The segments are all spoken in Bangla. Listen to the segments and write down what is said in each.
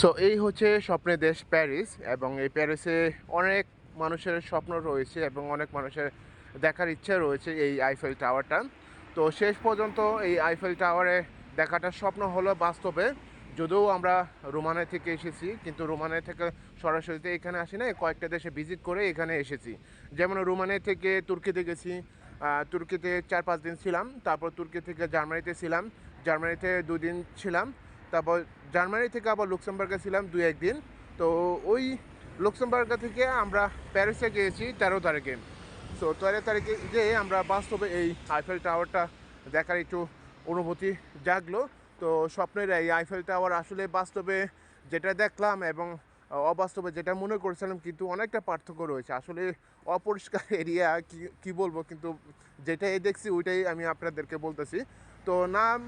সো এই হচ্ছে স্বপ্নের দেশ প্যারিস এবং এই প্যারিসে অনেক মানুষের স্বপ্ন রয়েছে এবং অনেক মানুষের দেখার ইচ্ছা রয়েছে এই আইফেল টাওয়ারটা তো শেষ পর্যন্ত এই আইফেল টাওয়ারে দেখাটা স্বপ্ন হলো বাস্তবে। যদিও আমরা রোমানে থেকে এসেছি, কিন্তু রোমানে থেকে সরাসরিতে এখানে আসি না কয়েকটা দেশে ভিজিট করে এখানে এসেছি। যেমন রোমানে থেকে তুর্কিতে গেছি তুর্কিতে চার পাঁচ দিন ছিলাম, তারপর তুর্কি থেকে জার্মানিতে ছিলাম, জার্মানিতে দুদিন ছিলাম। তারপর জার্মানি থেকে আবার লুক্সেমবার্গে ছিলাম দু একদিন। তো ওই লুক্সেমবার্গ থেকে আমরা প্যারিসে গিয়েছি তেরো তারিখে। সো তেরো তারিখে গিয়ে আমরা বাস্তবে এই আইফেল টাওয়ারটা দেখার একটু অনুভূতি জাগলো। তো স্বপ্নের এই আইফেল টাওয়ার আসলে বাস্তবে যেটা দেখলাম এবং অবাস্তবে যেটা মনে করেছিলাম কিন্তু অনেকটা পার্থক্য রয়েছে। আসলে অপরিষ্কার এরিয়া কি কি বলব? কিন্তু যেটাই দেখছি ওইটাই আমি আপনাদেরকে বলতেছি। তো নাম,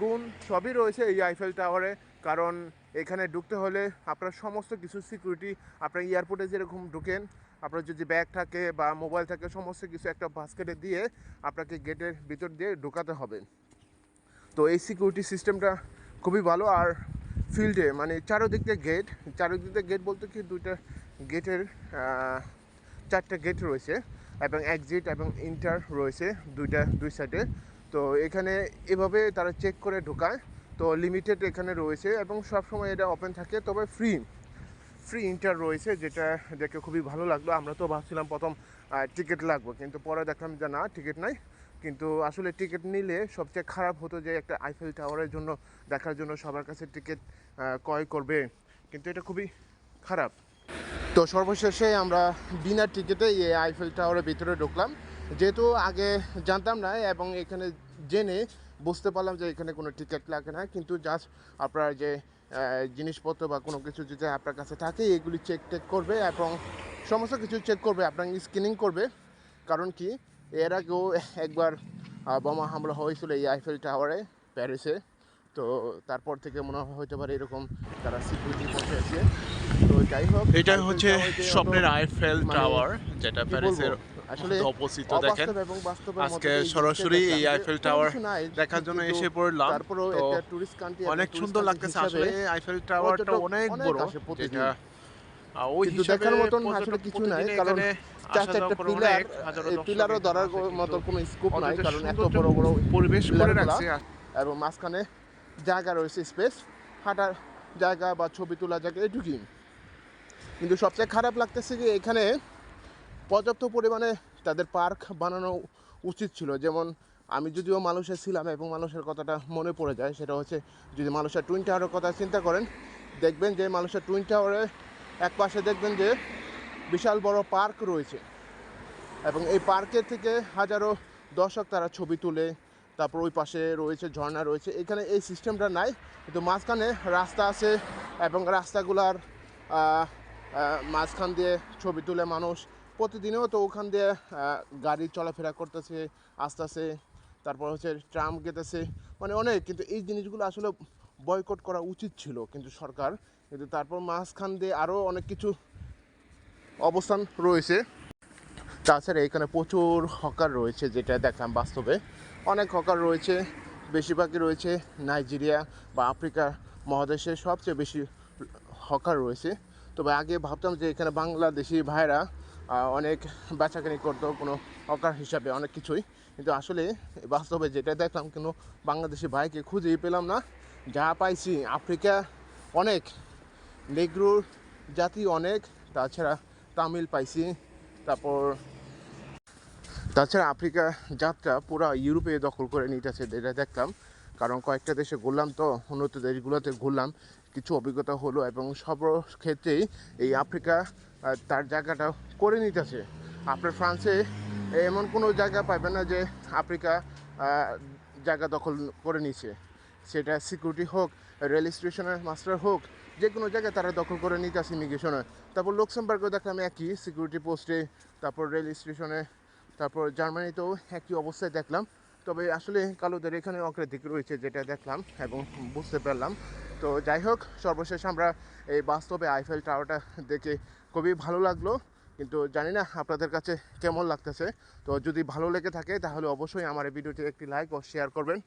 গুণ সবই রয়েছে এই আইফেল টাওয়ারে কারণ এখানে ঢুকতে হলে আপনার সমস্ত কিছু সিকিউরিটি আপনার এয়ারপোর্টে যেরকম ঢুকেন, আপনার যদি ব্যাগ থাকে বা মোবাইল থাকে, সমস্ত কিছু একটা বাস্কেটে দিয়ে আপনাকে গেটের ভিতর দিয়ে ঢোকাতে হবে। তো এই সিকিউরিটি সিস্টেমটা খুবই ভালো। আর ফিল্ডে মানে চারোদিক দিয়ে গেট চারোদিক দিয়ে গেট বলতে কি দুইটা গেটের চারটা গেট রয়েছে এবং এক্সিট এবং ইন্টার রয়েছে দুইটা, দুই সাইডে তো এখানে এভাবে তারা চেক করে ঢোকায়। তো লিমিটেড এখানে রয়েছে এবং সবসময় এটা ওপেন থাকে, তবে ফ্রি ফ্রি ইন্টার রয়েছে, যেটা দেখে খুবই ভালো লাগল। আমরা তো ভাবছিলাম প্রথম টিকিট লাগবে, কিন্তু পরে দেখলাম যে না টিকিট নাই। কিন্তু আসলে টিকিট নিলে সবচেয়ে খারাপ হতো যে একটা আইফেল টাওয়ারের জন্য, দেখার জন্য সবার কাছে টিকিট ক্রয় করবে। কিন্তু এটা খুবই খারাপ। তো সর্বশেষে আমরা বিনা টিকিটে এই আইফেল টাওয়ারের ভিতরে ঢুকলাম। যেহেতু আগে জানতাম না এবং এখানে জেনে বুঝতে পারলাম যে এখানে কোনো টিকিট লাগে না, কিন্তু জাস্ট আপনার যে জিনিসপত্র বা কোনো কিছু যদি আপনার কাছে থাকে, এগুলি চেক টেক করবে এবং সমস্ত কিছু চেক করবে, আপনার স্ক্রিনিং করবে। কারণ কি? এর আগেও একবার বোমা হামলা হয়েছিল এই আইফেল টাওয়ারে প্যারিসে তো তারপর থেকে মনে হয় হতে পারে এরকম তারা সিকিউরিটি আছে। তো যাই হোক এটা হচ্ছে স্বপ্নের আইফেল মানে টাওয়ার যেটা প্যারিসের আসলে অপোজিট দেখেন। আজকে সরাসরি এই আইফেল টাওয়ার দেখার জন্য এসে পড়লাম। অনেক সুন্দর লাগতেছে। আসলে আইফেল টাওয়ারটা অনেক বড়। যেটা কিন্তু দেখার মতন আসলে কিছু নাই কারণ চার চারটা পিলার অনেক হাজারো এই দর্শক পিলারও ধরার মতো কোনো স্কোপ নাই কারণ এত বড় বড় পরিবেশ করে রাখছে এবং মাঝখানে জায়গা রয়েছে স্পেস হাঁটার জায়গা বা ছবি তোলার জায়গা এটুকুই। কিন্তু সবচেয়ে খারাপ লাগতেছে যে এখানে পর্যাপ্ত পরিমাণে তাদের পার্ক বানানো উচিত ছিল। যেমন আমি যদিও মানুষের ছিলাম এবং মানুষের কথাটা মনে পড়ে যায় সেটা হচ্ছে যদি মানুষের টুইন টাওয়ারের কথা চিন্তা করেন দেখবেন যে মানুষের টুইন টাওয়ারে এক পাশে দেখবেন যে বিশাল বড় পার্ক রয়েছে। এবং এই পার্কের থেকে হাজারো দর্শক তারা ছবি তুলে, তারপর ওই পাশে রয়েছে, ঝর্ণা রয়েছে। এখানে এই সিস্টেমটা নাই, কিন্তু মাঝখানে রাস্তা আছে এবং রাস্তাগুলার মাঝখান দিয়ে ছবি তুলে মানুষ। প্রতিদিনেও তো ওখান দিয়ে গাড়ি চলাফেরা করতেছে, আসতেছে, তারপর হচ্ছে ট্রাম গেতেছে। মানে অনেক, কিন্তু এই জিনিসগুলো আসলে বয়কট করা উচিত ছিল, কিন্তু সরকার কিন্তু তারপর মাঝখান দিয়ে আরও অনেক কিছু অবস্থান রয়েছে। তাছাড়া এখানে প্রচুর হকার রয়েছে, যেটা দেখলাম বাস্তবে। অনেক হকার রয়েছে, বেশিরভাগই রয়েছে নাইজেরিয়া বা আফ্রিকা মহাদেশে সবচেয়ে বেশি হকার রয়েছে। তবে আগে ভাবতাম যে এখানে বাংলাদেশি ভাইরা অনেক বেচাকেনি করতো কোনো হকার হিসাবে অনেক কিছুই। কিন্তু আসলে বাস্তবে যেটা দেখলাম, কোনো বাংলাদেশি ভাইকে খুঁজেই পেলাম না। যা পাইছি, আফ্রিকা অনেক নেগ্রোর জাতি অনেক, তাছাড়া তামিল পাইছি তারপর তাছাড়া আফ্রিকা যাত্রা পুরা ইউরোপে দখল করে নিতেছে, এটা দেখলাম। কারণ কয়েকটা দেশে ঘুরলাম তো, উন্নত দেশগুলোতে ঘুরলাম। কিছু অভিজ্ঞতা হলো এবং সব ক্ষেত্রেই এই আফ্রিকা তার জায়গাটা করে নিতেছে। আপনার ফ্রান্সে এমন কোনো জায়গা পাবেন না যে আফ্রিকা জায়গা দখল করে নিছে। সেটা সিকিউরিটি হোক রেল স্টেশনের মাস্টার হোক, যে কোনো জায়গায় তারা দখল করে নিতে আসে ইমিগ্রেশনে তারপর লুক্সেমবার্গও দেখলাম একই সিকিউরিটি পোস্টে তারপর রেল স্টেশনে, তারপর জার্মানিতেও একই অবস্থায় দেখলাম। তবে আসলে কালোদের এখানে অগ্রাধিক রয়েছে যেটা দেখলাম এবং বুঝতে পারলাম। তো যাই হোক, সর্বশেষ আমরা এই বাস্তবে আইফেল টাওয়ারটা দেখে খুবই ভালো লাগল। কিন্তু জানি না আপনাদের কাছে কেমন লাগতেছে। তো যদি ভালো লেগে থাকে, তাহলে অবশ্যই আমার এই ভিডিওটি একটি লাইক ও শেয়ার করবেন।